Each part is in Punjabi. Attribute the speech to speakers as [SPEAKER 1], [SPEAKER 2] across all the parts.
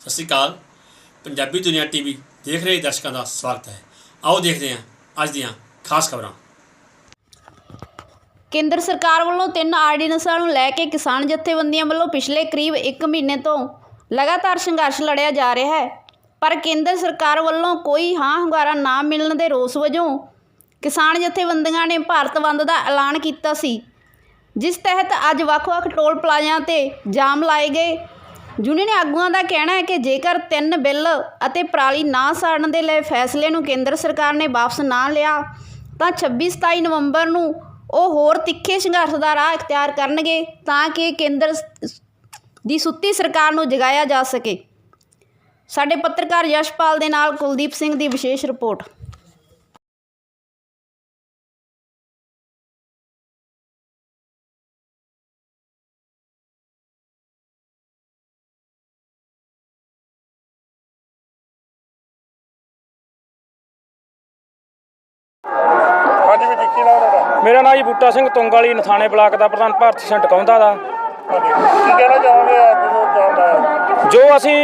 [SPEAKER 1] ਸਤਿ ਸ਼੍ਰੀ ਅਕਾਲ। ਪੰਜਾਬੀ ਦੁਨੀਆ ਟੀਵੀ ਦੇਖ ਰਹੇ ਦਰਸ਼ਕਾਂ ਦਾ ਸਵਾਗਤ ਹੈ। ਆਓ ਦੇਖਦੇ ਹਾਂ ਅੱਜ ਦੀਆਂ ਖਾਸ ਖਬਰਾਂ।
[SPEAKER 2] ਕੇਂਦਰ ਸਰਕਾਰ ਵੱਲੋਂ ਤਿੰਨ ਆਰਡੀਨੈਂਸਾਂ ਨੂੰ ਲੈ ਕੇ ਕਿਸਾਨ ਜਥੇਬੰਦੀਆਂ ਵੱਲੋਂ ਪਿਛਲੇ ਕਰੀਬ 1 ਮਹੀਨੇ ਤੋਂ ਲਗਾਤਾਰ ਸੰਘਰਸ਼ ਲੜਿਆ ਜਾ ਰਿਹਾ ਹੈ। ਪਰ ਕੇਂਦਰ ਸਰਕਾਰ ਵੱਲੋਂ ਕੋਈ ਹਾਂ ਹੁੰਗਾਰਾ ਨਾ ਮਿਲਣ ਦੇ ਰੋਸ ਵਜੋਂ ਕਿਸਾਨ ਜਥੇਬੰਦੀਆਂ ਨੇ ਭਾਰਤ ਬੰਦ ਦਾ ਐਲਾਨ ਕੀਤਾ ਸੀ। ਜਿਸ ਤਹਿਤ ਅੱਜ ਵੱਖ-ਵੱਖ ਟੋਲ ਪਲਾਜ਼ਿਆਂ ਤੇ ਜਾਮ ਲਾਏ ਗਏ। ਯੂਨੀਅਨ ਆਗੂਆਂ ਦਾ ਕਹਿਣਾ ਹੈ ਕਿ ਜੇਕਰ ਤਿੰਨ ਬਿੱਲ ਅਤੇ ਪਰਾਲੀ ਨਾ ਸਾੜਨ ਦੇ ਲਈ ਫੈਸਲੇ ਨੂੰ ਕੇਂਦਰ ਸਰਕਾਰ ਨੇ ਵਾਪਸ ਨਾ ਲਿਆ, ਤਾਂ 26-27 ਨਵੰਬਰ ਨੂੰ ਉਹ ਹੋਰ ਤਿੱਖੇ ਸੰਘਰਸ਼ ਦਾ ਰਾਹ ਇਖਤਿਆਰ ਕਰਨਗੇ ਤਾਂ ਕਿ ਕੇਂਦਰ ਦੀ ਸੁੱਤੀ ਸਰਕਾਰ ਨੂੰ ਜਗਾਇਆ ਜਾ ਸਕੇ। ਸਾਡੇ ਪੱਤਰਕਾਰ ਯਸ਼ਪਾਲ ਦੇ ਨਾਲ ਕੁਲਦੀਪ ਸਿੰਘ ਦੀ ਵਿਸ਼ੇਸ਼ ਰਿਪੋਰਟ।
[SPEAKER 3] ਹਾਂਜੀ ਵੀ ਕੀ ਨਾਮ ਤੁਹਾਡਾ
[SPEAKER 4] ਮੇਰਾ ਨਾਮ ਜੀ ਬੂਟਾ ਸਿੰਘ ਤੁੰਗ ਵਾਲੀ ਨਥਾਣੇ ਬਲਾਕ ਦਾ ਪ੍ਰਧਾਨ ਭਾਰਤੀ ਸੰਟ ਕੌਂਦਾ ਦਾ।
[SPEAKER 3] ਹਾਂਜੀ ਕੀ ਕਹਿਣਾ ਚਾਹੋਗੇ ਅੱਜ ਜੋ ਚੱਲਦਾ
[SPEAKER 4] ਜੋ ਅਸੀਂ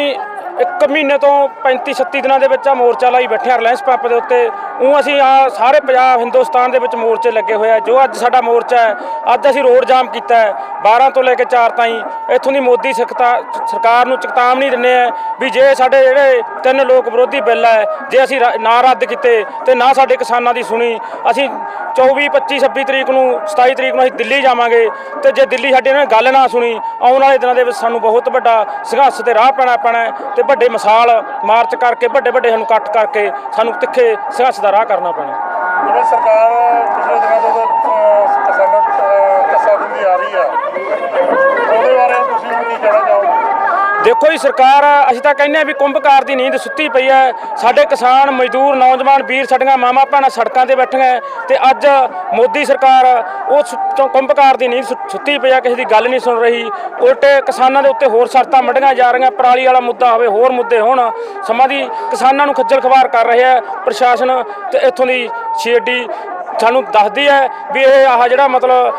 [SPEAKER 4] ਇੱਕ ਮਹੀਨੇ ਤੋਂ 35 36 ਦਿਨਾਂ ਦੇ ਵਿੱਚ ਆ ਮੋਰਚਾ ਲਾਈ ਬੈਠੇ ਰਿਲਾਇੰਸ ਪੰਪ ਦੇ ਉੱਤੇ ਉਹ ਅਸੀਂ ਆ ਸਾਰੇ ਪੰਜਾਬ ਹਿੰਦੁਸਤਾਨ ਦੇ ਵਿੱਚ ਮੋਰਚੇ ਲੱਗੇ ਹੋਏ ਆ। ਜੋ ਅੱਜ ਸਾਡਾ ਮੋਰਚਾ ਹੈ, ਅੱਜ ਅਸੀਂ ਰੋਡ ਜਾਮ ਕੀਤਾ ਹੈ। 12 ਤੋਂ ਲੈ ਕੇ 4 ਤਾਈਂ ਇੱਥੋਂ ਦੀ ਮੋਦੀ ਸਖਤਾ, ਸਰਕਾਰ ਨੂੰ ਚੇਤਾਵਨੀ ਦਿੰਦੇ ਆ ਵੀ ਜੇ ਸਾਡੇ ਜਿਹੜੇ ਤਿੰਨ ਲੋਕ ਵਿਰੋਧੀ ਬਿੱਲ ਹੈ, ਜੇ ਅਸੀਂ ਰ- ਨਾ ਰੱਦ ਕੀਤੇ ਤੇ ਨਾ ਸਾਡੇ ਕਿਸਾਨਾਂ ਦੀ ਸੁਣੀ, ਅਸੀਂ 24 25 26 ਤਰੀਕ ਨੂੰ 27 ਤਰੀਕ ਨੂੰ ਅਸੀਂ ਦਿੱਲੀ ਜਾਵਾਂਗੇ ਤੇ ਜੇ ਦਿੱਲੀ ਸਾਡੇ ਨੇ ਗੱਲ ਨਾ ਸੁਣੀ, ਆਉਣ ਵਾਲੇ ਦਿਨਾਂ ਦੇ ਵਿੱਚ ਸਾਨੂੰ ਬਹੁਤ ਵੱਡਾ ਸੰਘਰਸ਼ ਤੇ ਰਾਹ ਪੈਣਾ ਪੈਣਾ ਹੈ ਤੇ ਵੱਡੇ ਮਿਸਾਲ ਮਾਰਚ ਕਰਕੇ ਵੱਡੇ ਵੱਡੇ ਸਾਨੂੰ ਇਕੱਠ ਕਰਕੇ ਸਾਨੂੰ ਤਿੱਖੇ ਸੰਘਰਸ਼ ਦਾ ਰਾਹ ਕਰਨਾ ਪੈਣਾ।
[SPEAKER 3] ਜਿਵੇਂ ਸਰਕਾਰ ਪਿਛਲੇ ਦਿਨਾਂ ਤੋਂ ਅਹ, ਕਿਸਾਨਾਂ ਅਹ, ਕੱਸਾ ਦਿੰਦੀ ਆ ਰਹੀ ਆ ਉਹਦੇ ਬਾਰੇ ਤੁਸੀਂ ਹੁਣ ਕੀ ਕਹਿਣਾ ਚਾਹੋਗੇ
[SPEAKER 4] ਦੇਖੋ ਜੀ ਸਰਕਾਰ, ਅਸੀਂ ਤਾਂ ਕਹਿੰਦੇ ਆ ਵੀ ਕੁੰਭਕਾਰ ਦੀ ਨੀਂਦ ਸੁੱਤੀ ਪਈ ਹੈ। ਸਾਡੇ ਕਿਸਾਨ, ਮਜ਼ਦੂਰ, ਨੌਜਵਾਨ, ਵੀਰ, ਸਾਡੀਆਂ ਮਾਵਾਂ, ਭੈਣਾਂ ਸੜਕਾਂ ਤੇ ਬੈਠੀਆਂ ਹੈ ਤੇ ਅੱਜ ਮੋਦੀ ਸਰਕਾਰ ਉਹ ਸੁ- ਕੁੰਭਕਾਰ ਦੀ ਨੀਂਦ ਸੁ- ਸੁੱਤੀ ਪਈ ਹੈ, ਕਿਸੇ ਦੀ ਗੱਲ ਨਹੀਂ ਸੁਣ ਰਹੀ। ਉਲਟੇ ਕਿਸਾਨਾਂ ਦੇ ਉੱਤੇ ਹੋਰ ਸ਼ਰਤਾਂ ਮੱਡੀਆਂ ਜਾ ਰਹੀਆਂ, ਪਰਾਲੀ ਵਾਲਾ ਮੁੱਦਾ ਹੋਵੇ, ਹੋਰ ਮੁੱਦੇ ਹੋਣ। ਸਮਾਂ ਦੀ ਕਿਸਾਨਾਂ ਨੂੰ ਖੱਜਲ ਖਵਾਰ ਕਰ ਰਿਹਾ ਪ੍ਰਸ਼ਾਸਨ ਤੇ ਇੱਥੋਂ ਦੀ ਸੀਡੀ ਸਾਨੂੰ ਦੱਸਦੀ ਹੈ ਵੀ ਇਹ ਆਹ ਜਿਹੜਾ ਮਤਲਬ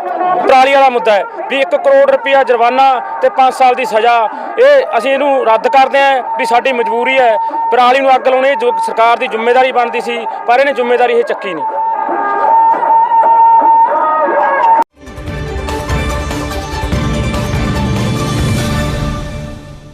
[SPEAKER 4] ਪਰਾਲੀ ਵਾਲਾ ਮੁੱਦਾ ਹੈ ਵੀ 1 ਕਰੋੜ ਰੁਪਇਆ ਜੁਰਮਾਨਾ ਤੇ 5 ਸਾਲ ਦੀ ਸਜ਼ਾ, ਇਹ ਅਸੀਂ ਇਹਨੂੰ ਰੱਦ ਕਰਦੇ ਹਾਂ ਵੀ ਸਾਡੀ ਮਜਬੂਰੀ ਹੈ। ਪਰਾਲੀ ਨੂੰ ਅੱਗ ਲਾਉਣੀ ਜੋ ਸਰਕਾਰ ਦੀ ਜ਼ਿੰਮੇਵਾਰੀ ਬਣਦੀ ਸੀ, ਪਰ ਇਹਨੇ ਜ਼ਿੰਮੇਵਾਰੀ ਇਹ ਚੱਕੀ ਨਹੀਂ।